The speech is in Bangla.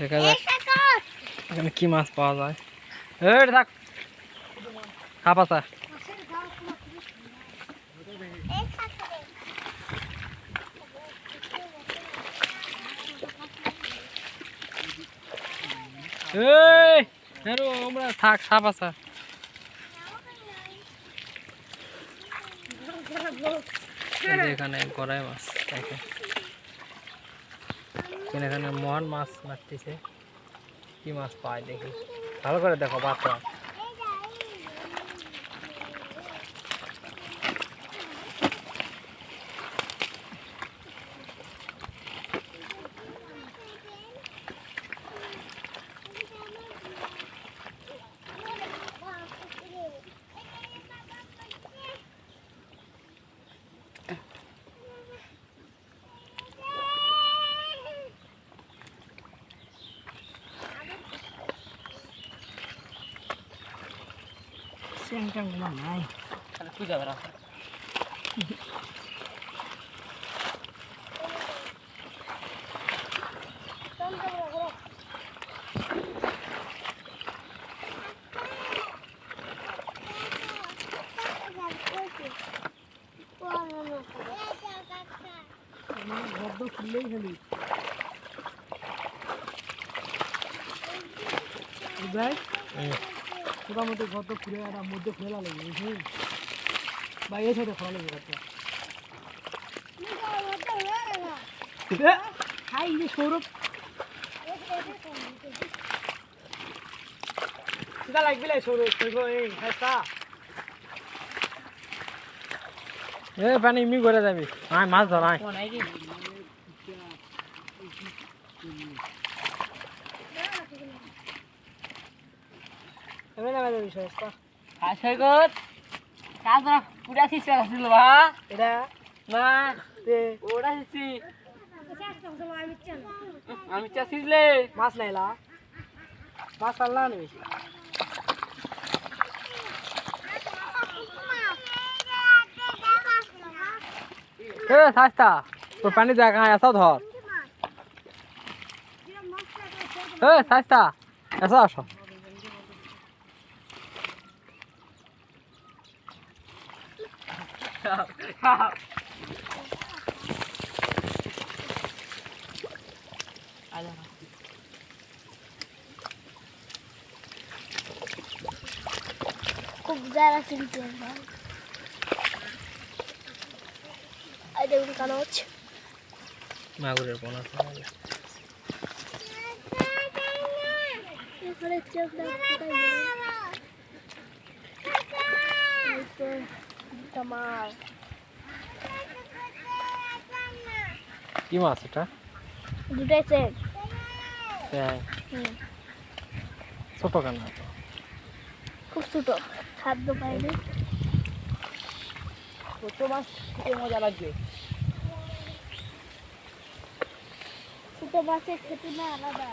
দেখা যাক। এখানে কি মাছ পাওয়া যায়? এই থাক খাপাতা এই আমরা থাক সাপ যে এখানে গড়াই মাছ এখানে এখানে মহান মাছ মারতেছে। কি মাছ পায় দেখি। ভালো করে দেখো বাচ্চা। চ্যাংটাং না নাই পূজা করা গদ্দ খুললেই মোটামুটি গদ্দ খুলে একটা মধ্যে খোলা লাগবে বুঝলি? বা এই সাইডে খোলা লাগবে গদ্দ খাই যে সৌরভ। সিধা লাগবে লাই সৌরভ? এই এ পানি মি করে যাবি। আয় মাছ ধর আয় বিষয় আশাগত কাজরা পুরা শিশু আসছিল বা এটা তে ওরা শিশি আমি চাষিলে মাছ নাইলা মাছ আল্লাহ নেবে এ সাস্তা তোর পানি দেখা এসা ধর। এ সাস্তা এসা আসো। খুব যারা এই দেখুন কাগজ। মাগুরের পোনা এখানে চোখ কামাল কি মাছ এটা? দুটাই সেট ছোট কেন খুব ছোট খাদ্য পাইনি। ছোট মাছ খেতে মজা লাগবে। ছোট মাছের খেতে না আলাদা।